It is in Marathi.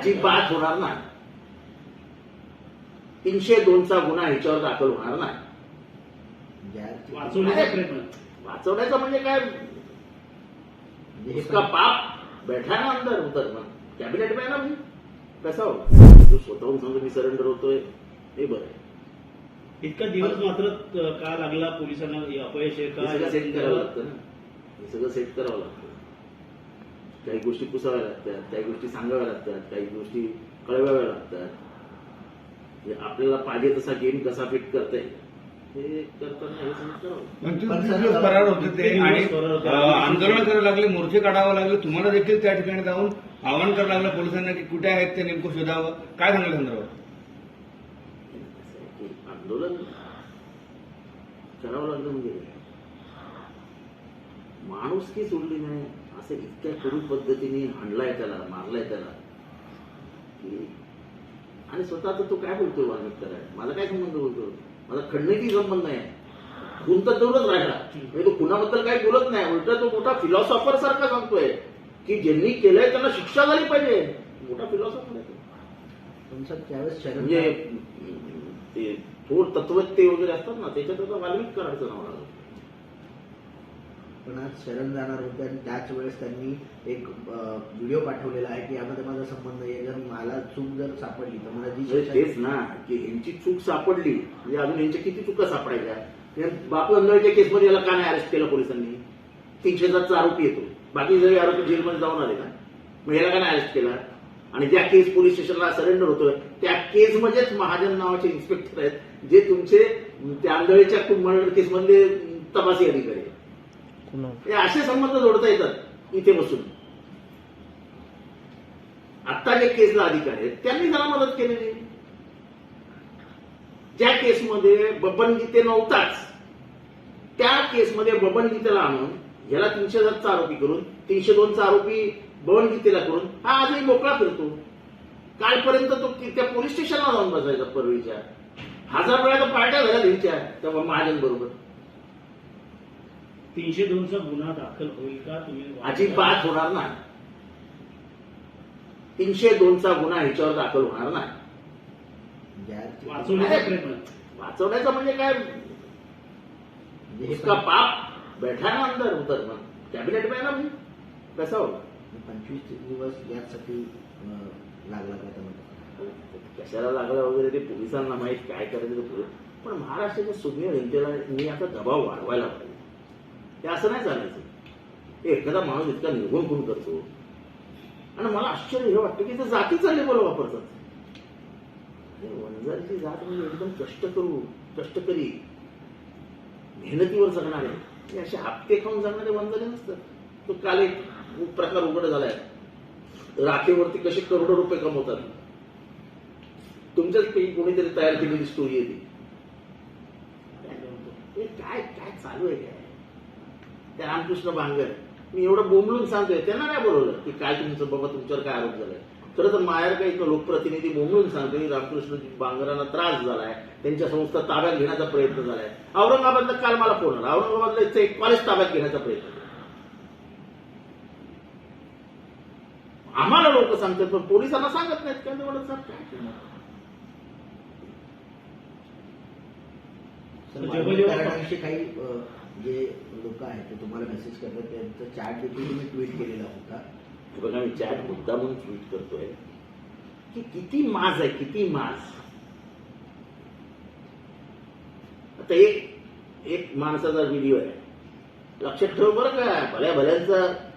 अजिबात होणार नाही. तीनशे दोनचा गुन्हा ह्याच्यावर दाखल होणार नाही. वाचवण्याचा प्रयत्न. वाचवण्याचा म्हणजे काय? म्हणजे हे उसका पण- पाप बैठा है ना अंदर उतर मग. कॅबिनेट में है ना भाई कैसा होगा जो स्वतःहून सांगतो मी सरेंडर होतोय हे बरं इतका दिवस मात्र का लागला पोलिसांना? हे अपयश आहे हे सगळं सेट करावं का लागतं ना. हे सगळं सेट करावं लागतं. काही गोष्टी पुसाव्या लागतात काही गोष्टी सांगाव्या लागतात काही गोष्टी कळवाव्या लागतात. आपल्याला पाहिजे तसा गेम कसा फिट करता येईल हे करताना सगळं करावं. पंचवीस दिवस फरार होते ते आणि आंदोलन करायला लागले मोर्चे काढावं लागले तुम्हाला देखील त्या ठिकाणी जाऊन आवाहन करायला लागलं पोलिसांना की कुठे आहेत ते नेमकं शोधावं. काय संदर्भात की आंदोलन करावं लागलं म्हणजे. काय? माणुसकी सोडली नाही? असं इतक्या करू पद्धतीने हाणलाय त्याला मारलाय त्याला की आणि स्वतः तर तो काय बोलतोय वाल्मिक कराय माझा काय संबंध बोलतो माझा खंडणीची संबंध नाही खून तर दूरच राहिला. म्हणजे तो खुनाबद्दल काही बोलत नाही. उलट तो मोठा फिलॉसॉफर सारखा सांगतोय की ज्यांनी केलंय त्यांना शिक्षा झाली पाहिजे. मोठा फिलॉसॉफर आहे तो. पण सर त्यावेळेस म्हणजे ते थोर तत्वज्ञ वगैरे असतात ना त्याच्यात आता वाल्मिक करायचं नाव लागलं. पण शरण जाणार होते आणि त्याच वेळेस त्यांनी एक व्हिडिओ पाठवलेला आहे की यामध्ये माझा संबंध आहे. जर मला चूक जर सापडली तर मला जी तेच ना की यांची चूक सापडली. म्हणजे अजून यांच्या किती चुका सापडायच्या? बापू अंधळीच्या केसमध्ये याला का नाही अरेस्ट केलं पोलिसांनी? तीनशे जातचा आरोपी येतो. बाकी जरी आरोपी जेलमध्ये जाऊन आले ना मग याला का नाही अरेस्ट केला? आणि ज्या केस पोलीस स्टेशनला सरेंडर होतोय त्या केस म्हणजेच महाजन नावाचे इन्स्पेक्टर आहेत जे तुमचे त्या आंधळीच्या मर्डर केसमधले तपासी अधिकारी आहेत. हे असे संबंध जोडता येतात इथे बसून. आता जे केसला अधिकारी आहेत त्यांनी त्याला मदत केलेली. ज्या केसमध्ये बबन गीते नव्हताच त्या केसमध्ये बबन गीतेला आणून ह्याला तीनशे सातचा आरोपी करून तीनशे दोनचा आरोपी बबन गीतेला करून हा आजही मोकळा फिरतो. कालपर्यंत तो त्या पोलीस स्टेशनला जाऊन बसायचा परळीच्या हजार वेळा तर पार्ट्या झाल्या त्यांच्या त्या महाजन बरोबर. तीनशे दोनचा गुन्हा दाखल होईल का? तुम्ही अजिबात होणार नाही. तीनशे दोनचा गुन्हा ह्याच्यावर दाखल होणार नाही. वाचवण्याचा प्रयत्न. वाचवण्याचा म्हणजे काय? उसका पण- पाप बैठा है ना अंदर उतर मग कॅबिनेट में ना भाई. कैसा होगा? पंचवीस दिवस यासाठी लागला का कशाला लागला वगैरे ते पोलिसांना माहीत काय करायचं ते पण महाराष्ट्राच्या सुज्ञ जनतेला मी आता दबाव वाढवायला पाहिजे. हे असं नाही चालायचं. एखादा माणूस इतका निर्गुण करून करतो. आणि मला आश्चर्य हे वाटतं की ते जातीचा लेबल वापरतात. वंजारीची जात म्हणजे एकदम कष्ट करू कष्टकरी मेहनतीवर जगणारे. हे असे हप्ते खाऊन जगणारे वंजारी नसतात. तो काल एक प्रकार उघड झालाय. राखेवरती कसे करोडो रुपये कमवतात. तुमच्याच पैकी कोणीतरी तयार केलेली स्टोरी आहे ती. काय काय चालू आहे काय ते रामकृष्ण बांगर मी एवढं बोंबलून सांगतोय त्यांना नाही बोलवलं? की काय तुमचं बाबा तुमच्यावर काय आरोप झालाय? खरं तर मायार काही लोकप्रतिनिधी बोंबलून सांगतो की रामकृष्ण बांगरांना त्रास झालाय त्यांच्या संस्था ताब्यात घेण्याचा प्रयत्न झालाय. औरंगाबादला काल मला फोन आला. औरंगाबादला इथं एक कॉलेज ताब्यात घेण्याचा प्रयत्न आम्हाला लोक सांगतात पण पोलिसांना सांगत नाहीत. काय म्हणत साहेब जबरदस्त- वाल्मिक कराडांविषयी काही जे लोक आहेत ते तुम्हाला मेसेज करतात. त्यांचं चॅट देखील तुम्ही ट्विट केलेला होता. बघा मी चॅट मुद्दा म्हणून ट्विट करतोय. की किती माज आहे किती माज. आता एक एक माणसाचा व्हिडिओ आहे. लक्षात ठेव बरं का. भल्या भल्यांचा